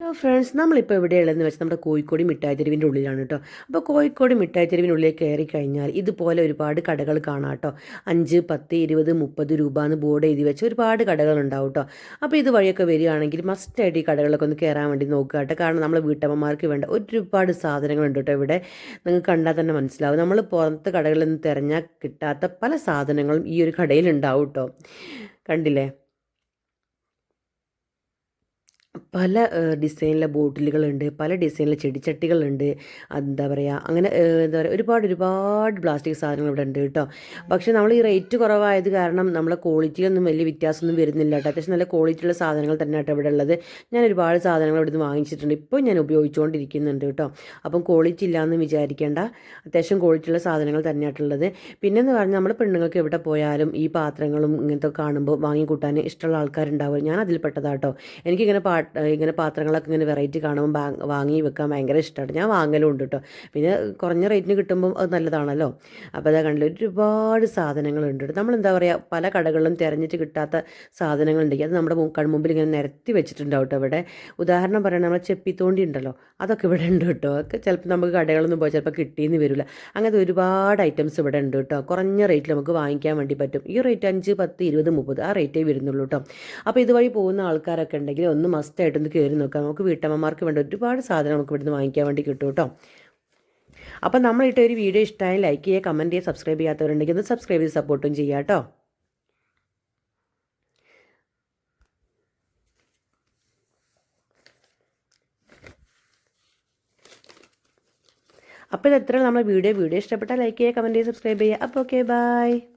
Hello friends നമ്മളിപ്പോൾ എവിടെയുള്ളതെന്ന് വെച്ചാൽ നമ്മുടെ കോഴിക്കോട് മിഠായി തെരുവിന്റെ ഉള്ളിലാണ് കേട്ടോ. അപ്പോൾ കോഴിക്കോട് മിഠായി തെരുവിനുള്ളിൽ കയറി കഴിഞ്ഞാൽ ഇതുപോലെ ഒരുപാട് കടകൾ കാണാം കേട്ടോ. അഞ്ച് പത്ത് ഇരുപത് മുപ്പത് രൂപ എന്ന് ബോർഡ് എഴുതി വെച്ച് ഒരുപാട് കടകൾ ഉണ്ടാവും കേട്ടോ. അപ്പോൾ ഇത് വഴിയൊക്കെ വരികയാണെങ്കിൽ മസ്റ്റായിട്ട് ഈ കടകളിലൊക്കെ ഒന്ന് കയറാൻ വേണ്ടി നോക്കുക കേട്ടോ. കാരണം നമ്മളെ വീട്ടമ്മമാർക്ക് വേണ്ട ഒരുപാട് സാധനങ്ങളുണ്ട് കേട്ടോ ഇവിടെ. നിങ്ങൾക്ക് കണ്ടാൽ തന്നെ മനസ്സിലാവും. നമ്മൾ പുറത്തെ കടകളിൽ നിന്ന് തിരഞ്ഞാൽ കിട്ടാത്ത പല സാധനങ്ങളും ഈ ഒരു കടയിലുണ്ടാവും കേട്ടോ. കണ്ടില്ലേ? പല ഡിസൈനിലെ ബോട്ടിലുകളുണ്ട് പല ഡിസൈനിലെ ചെടിച്ചട്ടികളുണ്ട് എന്താ പറയുക അങ്ങനെ എന്താ പറയുക ഒരുപാട് ഒരുപാട് പ്ലാസ്റ്റിക് സാധനങ്ങൾ ഇവിടെ ഉണ്ട് കേട്ടോ. പക്ഷേ നമ്മൾ ഈ റേറ്റ് കുറവായത് കാരണം നമ്മളെ ക്വാളിറ്റിയൊന്നും വലിയ വ്യത്യാസമൊന്നും വരുന്നില്ല കേട്ടോ. അത്യാവശ്യം നല്ല ക്വാളിറ്റിയുള്ള സാധനങ്ങൾ തന്നെ കേട്ടോ ഇവിടെ ഉള്ളത്. ഞാൻ ഒരുപാട് സാധനങ്ങൾ ഇവിടുന്ന് വാങ്ങിച്ചിട്ടുണ്ട്. ഇപ്പോൾ ഞാൻ ഉപയോഗിച്ചുകൊണ്ടിരിക്കുന്നുണ്ട് കേട്ടോ. അപ്പം ക്വാളിറ്റി ഇല്ലയെന്ന് വിചാരിക്കേണ്ട. അത്യാവശ്യം ക്വാളിറ്റിയുള്ള സാധനങ്ങൾ തന്നെയായിട്ടുള്ളത് പിന്നെന്ന് പറഞ്ഞാൽ നമ്മൾ പെണ്ണുങ്ങൾക്ക് എവിടെ പോയാലും ഈ പാത്രങ്ങളും ഇങ്ങനത്തെ കാണുമ്പോൾ വാങ്ങിക്കൂട്ടാൻ ഇഷ്ടമുള്ള ആൾക്കാരുണ്ടാവും ഞാൻ അതിൽ പെട്ടതാട്ടോ എനിക്കിങ്ങനെ പാ ഇങ്ങനെ പാത്രങ്ങളൊക്കെ ഇങ്ങനെ വെറൈറ്റി കാണുമ്പോൾ വാങ്ങി വെക്കാൻ ഭയങ്കര ഇഷ്ടമാണ് ഞാൻ വാങ്ങലും ഉണ്ട് കേട്ടോ പിന്നെ കുറഞ്ഞ റേറ്റിന് കിട്ടുമ്പോൾ അത് നല്ലതാണല്ലോ. അപ്പോൾ അതാ കണ്ടില്ല ഒരുപാട് സാധനങ്ങളുണ്ട് കേട്ടോ നമ്മൾ എന്താ പറയുക പല കടകളിലും തിരഞ്ഞിട്ട് കിട്ടാത്ത സാധനങ്ങളുണ്ടെങ്കിൽ അത് നമ്മുടെ കൺമുമ്പിൽ ഇങ്ങനെ നിരത്തി വെച്ചിട്ടുണ്ടാവും കേട്ടോ ഇവിടെ. ഉദാഹരണം പറയണ നമ്മളെ ചെപ്പിത്തോണ്ടി ഉണ്ടല്ലോ അതൊക്കെ ഇവിടെ ഉണ്ട് കേട്ടോ ഒക്കെ ചിലപ്പോൾ നമുക്ക് കടകളൊന്നും പോയി ചിലപ്പോൾ കിട്ടിയെന്ന് വരില്ല. അങ്ങനത്തെ ഒരുപാട് ഐറ്റംസ് ഇവിടെ ഉണ്ട് കേട്ടോ കുറഞ്ഞ റേറ്റിൽ നമുക്ക് വാങ്ങിക്കാൻ വേണ്ടി പറ്റും. ഈ റേറ്റ് അഞ്ച് പത്ത് ഇരുപത് മുപ്പത് ആ റേറ്റേ വരുന്നുള്ളൂ കേട്ടോ അപ്പോൾ ഇതുവഴി പോകുന്ന ആൾക്കാരൊക്കെ ഉണ്ടെങ്കിൽ ഒന്ന് മസ്റ്റായിട്ടൊന്ന് കയറി നോക്കാം. നമുക്ക് വീട്ടമ്മമാർക്ക് വേണ്ട ഒരുപാട് സാധനം നമുക്ക് ഇവിടുന്ന് വാങ്ങിക്കാൻ വേണ്ടി കിട്ടും കേട്ടോ. അപ്പം നമ്മളിട്ട ഒരു വീഡിയോ ഇഷ്ടമായി ലൈക്ക് ചെയ്യുക കമന്റ് ചെയ്യുക സബ്സ്ക്രൈബ് ചെയ്യാത്തവരുണ്ടെങ്കിൽ ഒന്ന് സബ്സ്ക്രൈബ് ചെയ്ത് സപ്പോർട്ടും ചെയ്യാം കേട്ടോ. അപ്പോൾ ഇത് എത്ര നമ്മളെ വീഡിയോ. വീഡിയോ ഇഷ്ടപ്പെട്ടാൽ ലൈക്ക് ചെയ്യുക കമന്റ് ചെയ്യുക സബ്സ്ക്രൈബ് ചെയ്യുക. അപ്പോൾ ഓക്കെ ബൈ